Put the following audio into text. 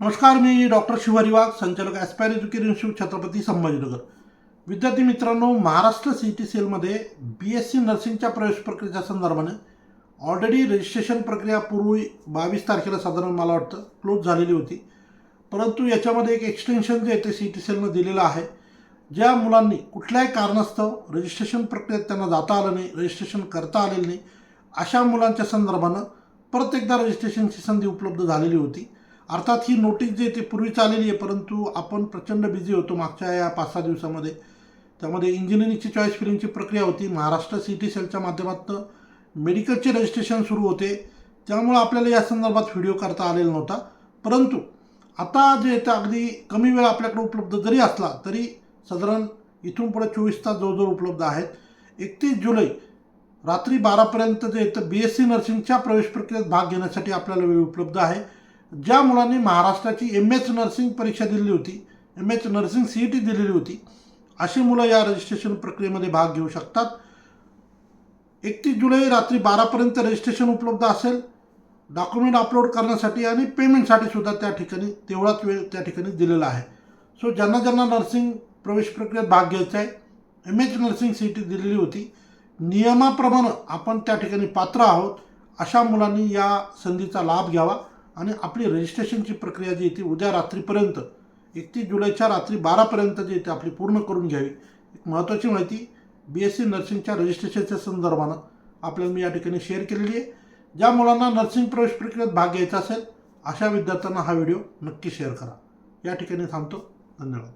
नमस्कार मी डॉक्टर शिवारी वाघ संचालक aspire education institute Chhatrapati Sambhajinagar. विद्यार्थी मित्रांनो महाराष्ट्र सी टी सेलमध्ये बी एस सी नर्सिंगच्या प्रवेश प्रक्रियेच्या संदर्भाने ऑलरेडी रजिस्ट्रेशन प्रक्रिया पूर्वी बावीस तारखेला साधारण मला वाटतं क्लोज झालेली होती. परंतु याच्यामध्ये एक एक्सटेन्शन जे आहे ते सी टी सेलनं दिलेलं आहे ज्या मुलांनी कुठल्याही कारणास्तव रजिस्ट्रेशन प्रक्रियेत त्यांना जाता आलं नाही रजिस्ट्रेशन करता आलेलं नाही अशा मुलांच्या संदर्भानं परत एकदा रजिस्ट्रेशनची संधी उपलब्ध झालेली होती. अर्थात ही नोटीस जी आहे ती पूर्वीच आलेली आहे परंतु आपण प्रचंड बिझी होतो मागच्या या पाच सहा दिवसामध्ये. त्यामध्ये इंजिनिअरिंगची चॉईस फिलिंगची प्रक्रिया होती. महाराष्ट्र सी टी सेलच्या माध्यमातून मेडिकलचे रजिस्ट्रेशन सुरू होते. त्यामुळं आपल्याला या संदर्भात व्हिडिओ करता आलेला नव्हता. परंतु आता जे येतं अगदी कमी वेळ आपल्याकडे उपलब्ध जरी असला तरी साधारण इथून पुढे चोवीस तास जवळजवळ उपलब्ध आहेत. एकतीस जुलै रात्री बारापर्यंत जे येतं बी एस सी नर्सिंगच्या प्रवेश प्रक्रियेत भाग घेण्यासाठी आपल्याला वेळ उपलब्ध आहे. ज्या मुलांनी महाराष्ट्राची एम एच नर्सिंग परीक्षा दिलेली होती M H nursing C E T दिलेली होती अशी मुलं या रजिस्ट्रेशन प्रक्रियेमध्ये भाग घेऊ शकतात. एकतीस जुलै रात्री बारापर्यंत रजिस्ट्रेशन उपलब्ध असेल. डॉक्युमेंट अपलोड करण्यासाठी आणि पेमेंटसाठी सुद्धा त्या ठिकाणी तेवढाच वेळ त्या ठिकाणी दिलेला आहे. सो ज्यांना ज्यांना नर्सिंग प्रवेश प्रक्रियेत भाग घ्यायचा आहे M H nursing C T दिलेली होती. नियमाप्रमाणे आपण त्या ठिकाणी पात्र आहोत अशा मुलांनी या संधीचा लाभ घ्यावा. आणि आपली रजिस्ट्रेशनची प्रक्रिया जी ती उद्या रात्रीपर्यंत एकतीस जुलैच्या रात्री बारापर्यंत जी ती आपली पूर्ण करून घ्यावी. एक महत्त्वाची माहिती बी एस सी नर्सिंगच्या रजिस्ट्रेशनच्या संदर्भानं आपल्याला मी या ठिकाणी शेअर केलेली आहे. ज्या मुलांना नर्सिंग प्रवेश प्रक्रियेत भाग घ्यायचा असेल अशा विद्यार्थ्यांना हा व्हिडिओ नक्की शेअर करा. या ठिकाणी थांबतो. धन्यवाद.